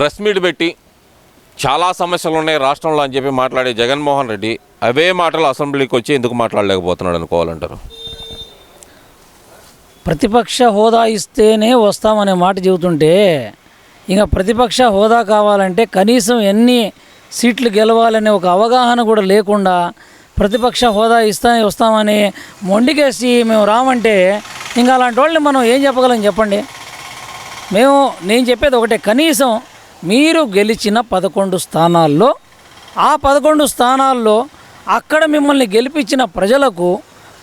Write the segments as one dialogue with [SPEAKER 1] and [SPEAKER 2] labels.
[SPEAKER 1] Press meet పెట్టి చాలా సమస్యలు ఉన్నాయి రాష్ట్రంలో అని చెప్పి మాట్లాడే జగన్మోహన్ రెడ్డి అవే మాటలు అసెంబ్లీకి వచ్చి ఎందుకు మాట్లాడలేకపోతున్నాడు అనుకోవాలంటారు?
[SPEAKER 2] ప్రతిపక్ష హోదా ఇస్తేనే వస్తామనే మాట చెబుతుంటే ఇంకా ప్రతిపక్ష హోదా కావాలంటే కనీసం ఎన్ని సీట్లు గెలవాలనే ఒక అవగాహన కూడా లేకుండా ప్రతిపక్ష హోదా ఇస్తా వస్తామని మొండికేసి మేము రామంటే ఇంకా అలాంటి వాళ్ళని మనం ఏం చెప్పగలం చెప్పండి? మేము నేను చెప్పేది ఒకటే కనీసం మీరు గెలిచిన పదకొండు స్థానాల్లో ఆ పదకొండు స్థానాల్లో అక్కడ మిమ్మల్ని గెలిపించిన ప్రజలకు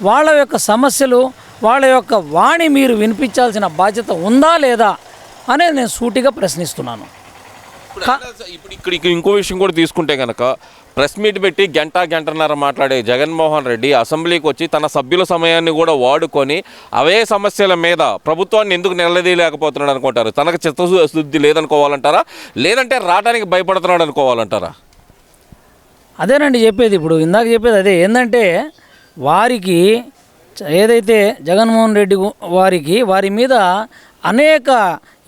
[SPEAKER 2] వాళ్ళ యొక్క సమస్యలు వాళ్ళ యొక్క వాణి మీరు వినిపించాల్సిన బాధ్యత ఉందా లేదా అనేది నేను సూటిగా ప్రశ్నిస్తున్నాను.
[SPEAKER 1] ఇప్పుడు ఇక్కడ ఇక్కడ ఇంకో విషయం కూడా తీసుకుంటే కనుక ప్రెస్ మీట్ పెట్టి గంట గంటన్నర మాట్లాడే జగన్మోహన్ రెడ్డి అసెంబ్లీకి వచ్చి తన సభ్యుల సమయాన్ని కూడా వాడుకొని అవే సమస్యల మీద ప్రభుత్వాన్ని ఎందుకు నిలదీయలేకపోతున్నాడు అనుకుంటారు? తనకు చిత్తశుద్ధి లేదనుకోవాలంటారా? లేదంటే రావడానికి భయపడుతున్నాడు అనుకోవాలంటారా?
[SPEAKER 2] అదేనండి చెప్పేది ఇప్పుడు. ఇందాక చెప్పేది అదే. ఏంటంటే వారికి ఏదైతే జగన్మోహన్ రెడ్డి వారికి వారి మీద అనేక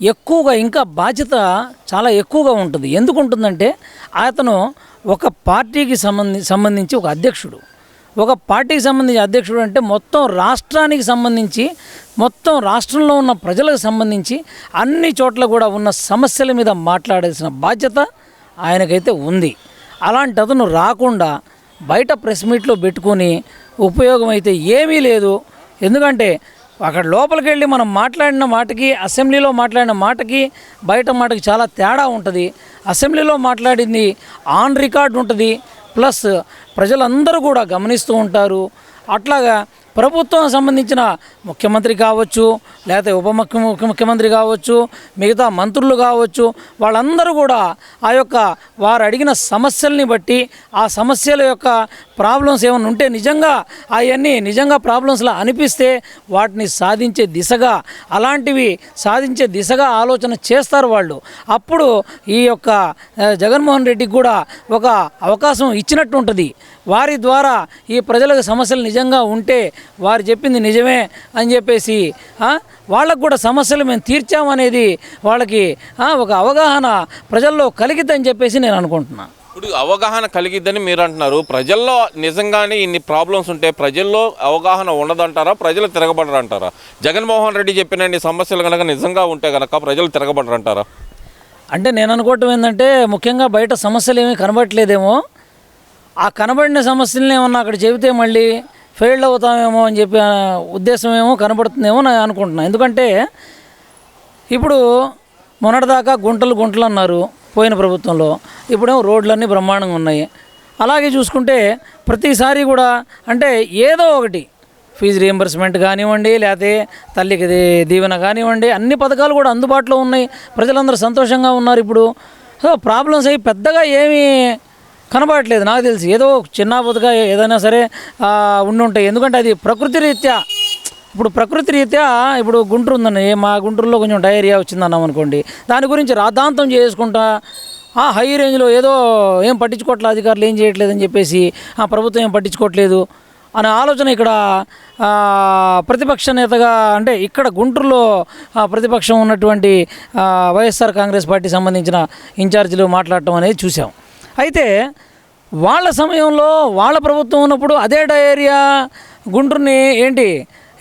[SPEAKER 2] ఎక్కువగా ఇంకా బాధ్యత చాలా ఎక్కువగా ఉంటుంది. ఎందుకు ఉంటుందంటే అతను ఒక పార్టీకి సంబంధి సంబంధించి ఒక అధ్యక్షుడు. ఒక పార్టీకి సంబంధించి అధ్యక్షుడు అంటే మొత్తం రాష్ట్రానికి సంబంధించి మొత్తం రాష్ట్రంలో ఉన్న ప్రజలకు సంబంధించి అన్ని చోట్ల కూడా ఉన్న సమస్యల మీద మాట్లాడాల్సిన బాధ్యత ఆయనకైతే ఉంది. అలాంటి అతను రాకుండా బయట ప్రెస్ మీట్లో పెట్టుకొని ఉపయోగం అయితే ఏమీ లేదు. ఎందుకంటే అక్కడ లోపలికి వెళ్ళి మనం మాట్లాడిన మాటకి అసెంబ్లీలో మాట్లాడిన మాటకి బయట మాటకి చాలా తేడా ఉంటుంది. అసెంబ్లీలో మాట్లాడింది ఆన్ రికార్డ్ ఉంటుంది. ప్లస్ ప్రజలందరూ కూడా గమనిస్తూ ఉంటారు. అట్లాగా ప్రభుత్వం సంబంధించిన ముఖ్యమంత్రి కావచ్చు లేకపోతే ఉప ముఖ్య ముఖ్యమంత్రి కావచ్చు మిగతా మంత్రులు కావచ్చు వాళ్ళందరూ కూడా ఆ యొక్క వారు అడిగిన సమస్యల్ని బట్టి ఆ సమస్యల యొక్క ప్రాబ్లమ్స్ ఏమైనా ఉంటే నిజంగా అవన్నీ నిజంగా ప్రాబ్లమ్స్లా అనిపిస్తే వాటిని సాధించే దిశగా అలాంటివి సాధించే దిశగా ఆలోచన చేస్తారు వాళ్ళు. అప్పుడు ఈ యొక్క జగన్మోహన్ రెడ్డికి కూడా ఒక అవకాశం ఇచ్చినట్టు ఉంటుంది. వారి ద్వారా ఈ ప్రజలకు సమస్యలు నిజంగా ఉంటే వారు చెప్పింది నిజమే అని చెప్పేసి వాళ్ళకు కూడా సమస్యలు మేము తీర్చామనేది వాళ్ళకి ఒక అవగాహన ప్రజల్లో కలిగిద్దని చెప్పేసి నేను అనుకుంటున్నాను
[SPEAKER 1] ఇప్పుడు అవగాహన కలిగిద్దని మీరు అంటున్నారు. ప్రజల్లో నిజంగానే ఇన్ని ప్రాబ్లమ్స్ ఉంటే ప్రజల్లో అవగాహన ఉండదంటారా? ప్రజలు తిరగబడరంటారా? జగన్మోహన్ రెడ్డి చెప్పిన ఇన్ని సమస్యలు కనుక నిజంగా ఉంటే కనుక ప్రజలు తిరగబడరంటారా?
[SPEAKER 2] అంటే నేను అనుకోవటం ఏంటంటే ముఖ్యంగా బయట సమస్యలు ఏమీ కనబడట్లేదేమో. ఆ కనబడిన సమస్యలను ఏమన్నా అక్కడ చెబితే మళ్ళీ ఫెయిల్ అవుతామేమో అని చెప్పి ఉద్దేశం ఏమో కనబడుతుందేమో నేను అనుకుంటున్నాను ఎందుకంటే ఇప్పుడు మొన్నటిదాకా గుంటలు గుంటలు అన్నారు పోయిన ప్రభుత్వంలో. ఇప్పుడేమో రోడ్లన్నీ బ్రహ్మాండంగా ఉన్నాయి. అలాగే చూసుకుంటే ప్రతిసారి కూడా అంటే ఏదో ఒకటి ఫీజు రియంబర్స్మెంట్ కానివ్వండి లేకపోతే తల్లికి దీవెన కానివ్వండి అన్ని పథకాలు కూడా అందుబాటులో ఉన్నాయి. ప్రజలందరూ సంతోషంగా ఉన్నారు ఇప్పుడు. సో ప్రాబ్లమ్స్ అవి పెద్దగా ఏమీ కనబడట్లేదు. నాకు తెలిసి. ఏదో చిన్న ఏదైనా సరే ఉండుంటాయి ఉండి ఉంటాయి ఎందుకంటే అది ప్రకృతి రీత్యా ఇప్పుడు ప్రకృతి రీత్యా ఇప్పుడు గుంటూరు ఉందండి. మా గుంటూరులో కొంచెం డయేరియా వచ్చిందన్నాం అనుకోండి. దాని గురించి రాద్ధాంతం చేసుకుంటా ఆ హై రేంజ్లో ఏదో ఏం పట్టించుకోవట్లేదు అధికారులు ఏం చేయట్లేదని చెప్పేసి ఆ ప్రభుత్వం ఏం పట్టించుకోవట్లేదు అనే ఆలోచన ఇక్కడ ప్రతిపక్ష నేతగా అంటే ఇక్కడ గుంటూరులో ప్రతిపక్షం ఉన్నటువంటి వైఎస్ఆర్ కాంగ్రెస్ పార్టీ సంబంధించిన ఇన్ఛార్జీలు మాట్లాడటం అనేది చూసాం అయితే వాళ్ళ సమయంలో వాళ్ళ ప్రభుత్వం ఉన్నప్పుడు అదే డయేరియా గుంటూరుని ఏంటి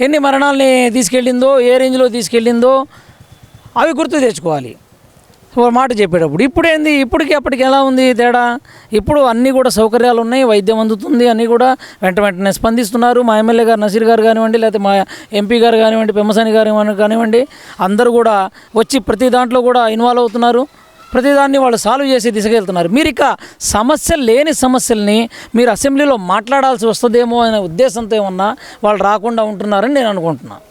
[SPEAKER 2] ఎన్ని మరణాలని తీసుకెళ్ళిందో ఏ రేంజ్లో తీసుకెళ్ళిందో అవి గుర్తు తెచ్చుకోవాలి. మాట చెప్పేటప్పుడు ఇప్పుడేంది? ఇప్పటికి అప్పటికి ఎలా ఉంది తేడా? ఇప్పుడు అన్నీ కూడా సౌకర్యాలు ఉన్నాయి వైద్యం అందుతుంది అన్నీ కూడా వెంట వెంటనే స్పందిస్తున్నారు. మా ఎమ్మెల్యే గారు నసీర్ గారు కానివ్వండి లేకపోతే మా ఎంపీ గారు కానివ్వండి పెమ్మసాని గారు కానివ్వండి అందరూ కూడా వచ్చి ప్రతి దాంట్లో కూడా ఇన్వాల్వ్ అవుతున్నారు. ప్రతిదాన్ని వాళ్ళు సాల్వ్ చేసే దిశగా వెళ్తున్నారు. మీరు ఇక సమస్య లేని సమస్యల్ని మీరు అసెంబ్లీలో మాట్లాడాల్సి వస్తుందేమో అనే ఉద్దేశంతో ఏమన్నా వాళ్ళు రాకుండా ఉంటున్నారని నేను అనుకుంటున్నాను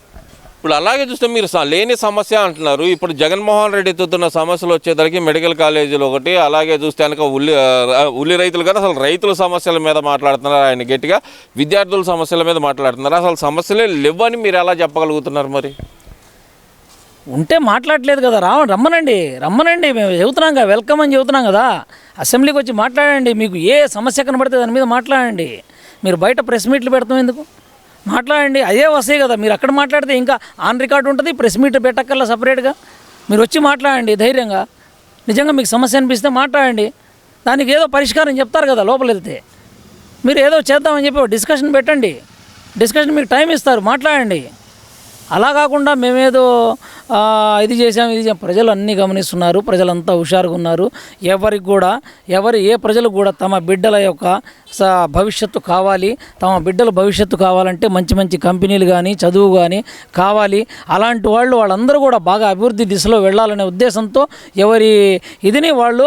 [SPEAKER 1] ఇప్పుడు అలాగే చూస్తే మీరు లేని సమస్య అంటున్నారు. ఇప్పుడు జగన్మోహన్ రెడ్డి ఎత్తుతున్న సమస్యలు వచ్చేసరికి మెడికల్ కాలేజీలు ఒకటి అలాగే చూస్తే కనుక ఉల్లి ఉల్లి రైతులు కదా అసలు రైతుల సమస్యల మీద మాట్లాడుతున్నారు ఆయన గట్టిగా. విద్యార్థుల సమస్యల మీద మాట్లాడుతున్నారు. అసలు సమస్యలే లేవని మీరు ఎలా చెప్పగలుగుతున్నారు మరి?
[SPEAKER 2] ఉంటే మాట్లాడలేదు కదా రా రమ్మనండి రమ్మనండి మేము చెబుతున్నాం కదా వెల్కమ్ అని చెబుతున్నాం కదా అసెంబ్లీకి వచ్చి మాట్లాడండి మీకు ఏ సమస్య కనబడితే దాని మీద మాట్లాడండి. మీరు బయట ప్రెస్ మీట్లు పెడతాం ఎందుకు? మాట్లాడండి అదే వస్తాయి కదా మీరు అక్కడ మాట్లాడితే ఇంకా ఆన్ రికార్డ్ ఉంటుంది ప్రెస్ మీట్ పెట్టక్కర్లా సపరేట్గా? మీరు వచ్చి మాట్లాడండి ధైర్యంగా. నిజంగా మీకు సమస్య అనిపిస్తే మాట్లాడండి. దానికి ఏదో పరిష్కారం చెప్తారు కదా లోపల వెళ్తే మీరు ఏదో చేద్దామని చెప్పి ఒక డిస్కషన్ పెట్టండి. డిస్కషన్ మీకు టైం ఇస్తారు మాట్లాడండి. అలా కాకుండా మేమేదో ఇది చేసాం ఇది చేసాం ప్రజలు అన్నీ గమనిస్తున్నారు ప్రజలంతా హుషారుగా ఉన్నారు. ఎవరికి కూడా ఎవరు ఏ ప్రజలు కూడా తమ బిడ్డల యొక్క స భవిష్యత్తు కావాలి తమ బిడ్డల భవిష్యత్తు కావాలంటే మంచి మంచి కంపెనీలు కానీ చదువు కానీ కావాలి. అలాంటి వాళ్ళు వాళ్ళందరూ కూడా బాగా అభివృద్ధి దిశలో వెళ్ళాలనే ఉద్దేశంతో ఎవరి ఇదిని వాళ్ళు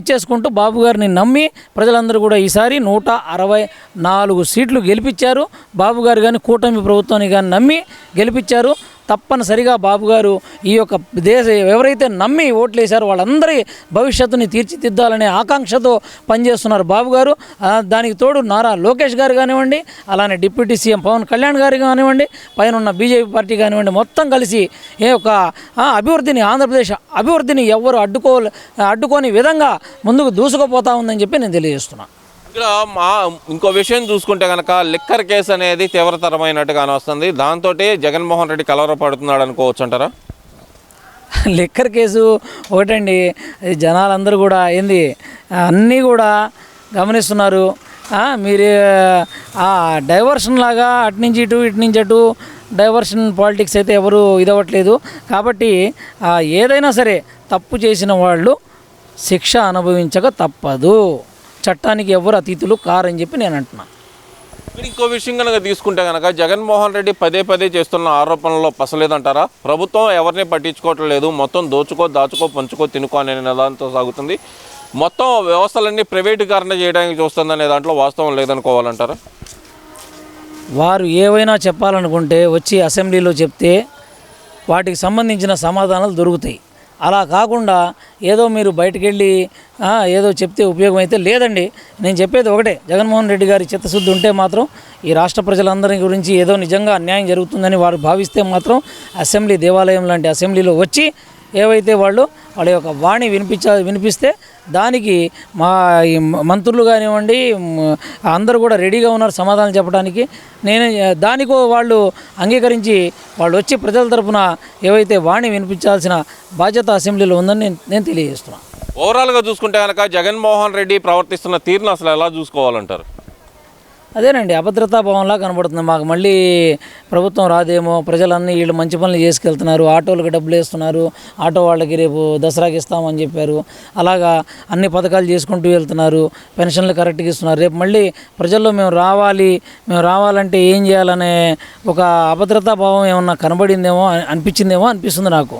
[SPEAKER 2] ఇచ్చేసుకుంటూ బాబు గారిని నమ్మి ప్రజలందరూ కూడా ఈసారి నూట అరవై నాలుగు సీట్లు గెలిపించారు. బాబు గారు కానీ కూటమి ప్రభుత్వాన్ని కానీ నమ్మి గెలిపించారు. తప్పనిసరిగా బాబు గారు ఈ యొక్క దేశ ఎవరైతే నమ్మి ఓట్లేశారో వాళ్ళందరి భవిష్యత్తుని తీర్చిదిద్దాలనే ఆకాంక్షతో పనిచేస్తున్నారు బాబు గారు. దానికి తోడు నారా లోకేష్ గారు కానివ్వండి అలానే డిప్యూటీ సీఎం పవన్ కళ్యాణ్ గారు కానివ్వండి పైన ఉన్న బీజేపీ పార్టీ కానివ్వండి మొత్తం కలిసి ఈ యొక్క అభివృద్ధిని ఆంధ్రప్రదేశ్ అభివృద్ధిని ఎవరు అడ్డుకో అడ్డుకోని విధంగా ముందుకు దూసుకుపోతా ఉందని చెప్పి నేను తెలియజేస్తున్నాను
[SPEAKER 1] ఇక్కడ మా ఇంకో విషయం చూసుకుంటే కనుక లిక్కర్ కేసు అనేది తీవ్రతరమైనట్టుగా వస్తుంది. దాంతో జగన్మోహన్ రెడ్డి కలవరపడుతున్నాడు అనుకోవచ్చు అంటారా?
[SPEAKER 2] లిక్కర్ కేసు ఒకటండి. జనాలందరూ కూడా ఏంది అన్నీ కూడా గమనిస్తున్నారు. మీరు ఆ డైవర్షన్ లాగా అటు నుంచి ఇటు ఇటు నుంచి అటు డైవర్షన్ పాలిటిక్స్ అయితే ఎవరు ఇదవ్వట్లేదు. కాబట్టి ఏదైనా సరే తప్పు చేసిన వాళ్ళు శిక్ష అనుభవించక తప్పదు. చట్టానికి ఎవరు అతీతులు కారని చెప్పి నేను అంటున్నాను
[SPEAKER 1] ఇక్కడ ఇంకో విషయం కనుక తీసుకుంటే కనుక జగన్మోహన్ రెడ్డి పదే పదే చేస్తున్న ఆరోపణల్లో పసలేదంటారా? ప్రభుత్వం ఎవరిని పట్టించుకోవటం లేదు. మొత్తం దోచుకో దాచుకో పంచుకో తినుకో అనే నిదానంతో సాగుతుంది. మొత్తం వ్యవస్థలన్నీ ప్రైవేటీకరణ చేయడానికి చూస్తుందనే దాంట్లో వాస్తవం లేదనుకోవాలంటారా?
[SPEAKER 2] వారు ఏవైనా చెప్పాలనుకుంటే వచ్చి అసెంబ్లీలో చెప్తే వాటికి సంబంధించిన సమాధానాలు దొరుకుతాయి. అలా కాకుండా ఏదో మీరు బయటకు వెళ్ళి ఏదో చెప్తే ఉపయోగం అయితే లేదండి. నేను చెప్పేది ఒకటే జగన్మోహన్ రెడ్డి గారి చిత్తశుద్ధి ఉంటే మాత్రం ఈ రాష్ట్ర ప్రజలందరి గురించి ఏదో నిజంగా అన్యాయం జరుగుతుందని వారు భావిస్తే మాత్రం అసెంబ్లీ దేవాలయం లాంటి అసెంబ్లీలో వచ్చి ఏవైతే వాళ్ళు వాళ్ళ యొక్క వాణి వినిపించ వినిపిస్తే దానికి మా ఈ మంత్రులు కానివ్వండి అందరూ కూడా రెడీగా ఉన్నారు సమాధానం చెప్పడానికి. నేను దానికో వాళ్ళు అంగీకరించి వాళ్ళు వచ్చి ప్రజల తరఫున ఏవైతే వాణి వినిపించాల్సిన బాధ్యత అసెంబ్లీలో ఉందని నేను నేను తెలియజేస్తున్నాను
[SPEAKER 1] ఓవరాల్గా చూసుకుంటే కనుక జగన్మోహన్ రెడ్డి ప్రవర్తిస్తున్న తీరును అసలు ఎలా చూసుకోవాలంటారు?
[SPEAKER 2] అదేనండి అభద్రతా భావంలా కనబడుతుంది. మాకు మళ్ళీ ప్రభుత్వం రాదేమో ప్రజలన్నీ వీళ్ళు మంచి పనులు చేసుకెళ్తున్నారు ఆటోలకు డబ్బులు వేస్తున్నారు ఆటో వాళ్ళకి రేపు దసరాకి ఇస్తామని చెప్పారు. అలాగా అన్ని పథకాలు చేసుకుంటూ వెళ్తున్నారు పెన్షన్లు కరెక్ట్గా ఇస్తున్నారు. రేపు మళ్ళీ ప్రజల్లో మేము రావాలి మేము రావాలంటే ఏం చేయాలనే ఒక అభద్రతా భావం ఏమన్నా కనబడిందేమో అని- అనిపించిందేమో అనిపిస్తుంది నాకు.